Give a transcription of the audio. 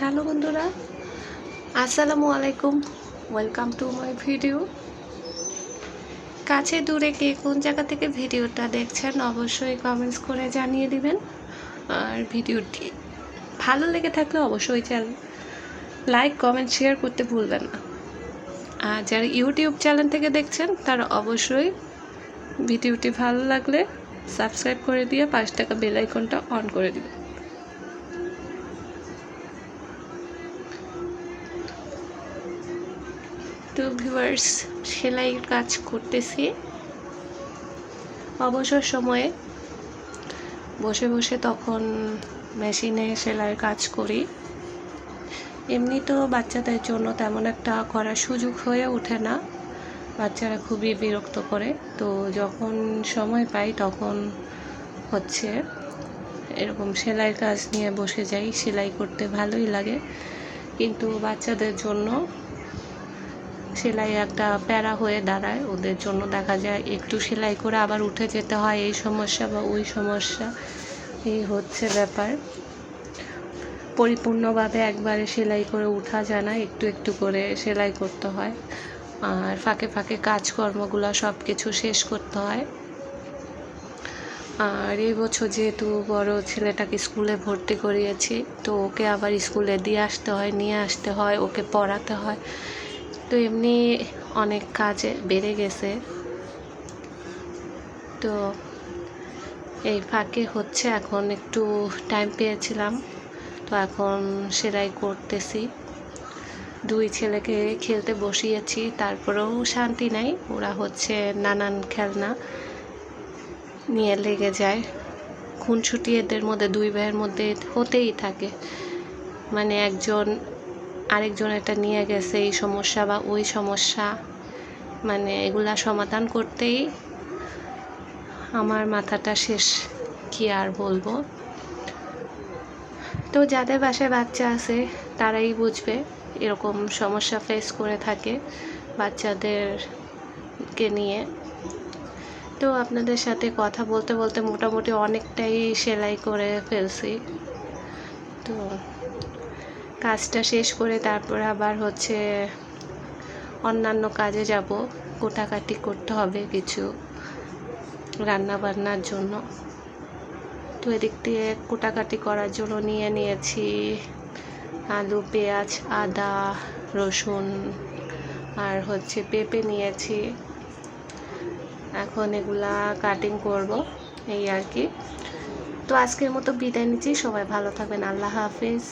Hello বন্ধুরা, আসসালামু আলাইকুম। ওয়েলকাম টু মাই ভিডিও কাছে দূরে কে কোন জায়গা থেকে ভিডিওটা দেখছেন, অবশ্যই কমেন্টস করে জানিয়ে দিবেন। আর ভিডিওটি ভালো লেগে থাকলে অবশ্যই চ্যানেল লাইক কমেন্ট শেয়ার করতে ভুলবেন না। আর যারা ইউটিউব চ্যানেল থেকে দেখছেন, তারা অবশ্যই ভিডিওটি ভালো লাগলে সাবস্ক্রাইব করে দিয়ে পাঁচ টাকা বেল আইকনটা অন করে দিবেন। তো ভিউয়ার্স সেলাইয়ের কাজ করতেছি। অবসর সময়ে বসে বসে তখন মেশিনে সেলাইয়ের কাজ করি। এমনি তো বাচ্চাদের জন্য তেমন একটা করার সুযোগ হয়ে ওঠে না। বাচ্চারা খুবই বিরক্ত করে। তো যখন সময় পাই তখন হচ্ছে এরকম সেলাইয়ের কাজ নিয়ে বসে যাই। সেলাই করতে ভালোই লাগে। কিন্তু বাচ্চাদের জন্য সেলাই একটা প্যারা হয়ে দাঁড়ায়। ওদের জন্য দেখা যায় একটু সেলাই করে আবার উঠে যেতে হয় এই সমস্যা বা ওই সমস্যা। এই হচ্ছে ব্যাপার। পরিপূর্ণভাবে একবারে সেলাই করে উঠা যায় না, একটু একটু করে সেলাই করতে হয়। আর ফাঁকে ফাঁকে কাজকর্মগুলো সব কিছু শেষ করতে হয়। আর এই বছর যেহেতু বড় ছেলেটাকে স্কুলে ভর্তি করিয়েছি, তো ওকে আবার স্কুলে দিয়ে আসতে হয়, নিয়ে আসতে হয়, ওকে পড়াতে হয়। তো এমনি অনেক কাজে বেড়ে গেছে। তো এই ফাঁকে হচ্ছে এখন একটু টাইম পেয়েছিলাম। তো এখন সেলাই করতেছি। দুই ছেলেকে খেলতে বসিয়েছি, তারপরেও শান্তি নাই। ওরা হচ্ছে নানান খেলনা নিয়ে লেগে যায়। খুনছুটি এদের মধ্যে, দুই ভাইয়ের মধ্যে হতেই থাকে। মানে একজন আরেকজন এটা নিয়ে গেছে এই সমস্যা বা ওই সমস্যা। মানে এগুলা সমাধান করতেই আমার মাথাটা শেষ, কি আর বলব। তো যাদের বাসায় বাচ্চা আছে, তারাই বুঝবে এরকম সমস্যা ফেস করে থাকে বাচ্চাদেরকে নিয়ে। তো আপনাদের সাথে কথা বলতে বলতে মোটামুটি অনেকটাই সেলাই করে ফেলছি। তো কাজটা শেষ করে তারপর আবার হচ্ছে অন্যান্য কাজে যাব। কোটাকাটি করতে হবে কিছু রান্না বান্নার জন্য। তো এদিক দিয়ে কোটাকাটি করার জন্য নিয়ে নিয়েছি আলু, পেঁয়াজ, আদা, রসুন আর হচ্ছে পেঁপে নিয়েছি। এখন এগুলা কাটিং করব, এই আর কি। তো আজকের মতো বিদায় নিচ্ছি। সবাই ভালো থাকবেন। আল্লাহ হাফিজ।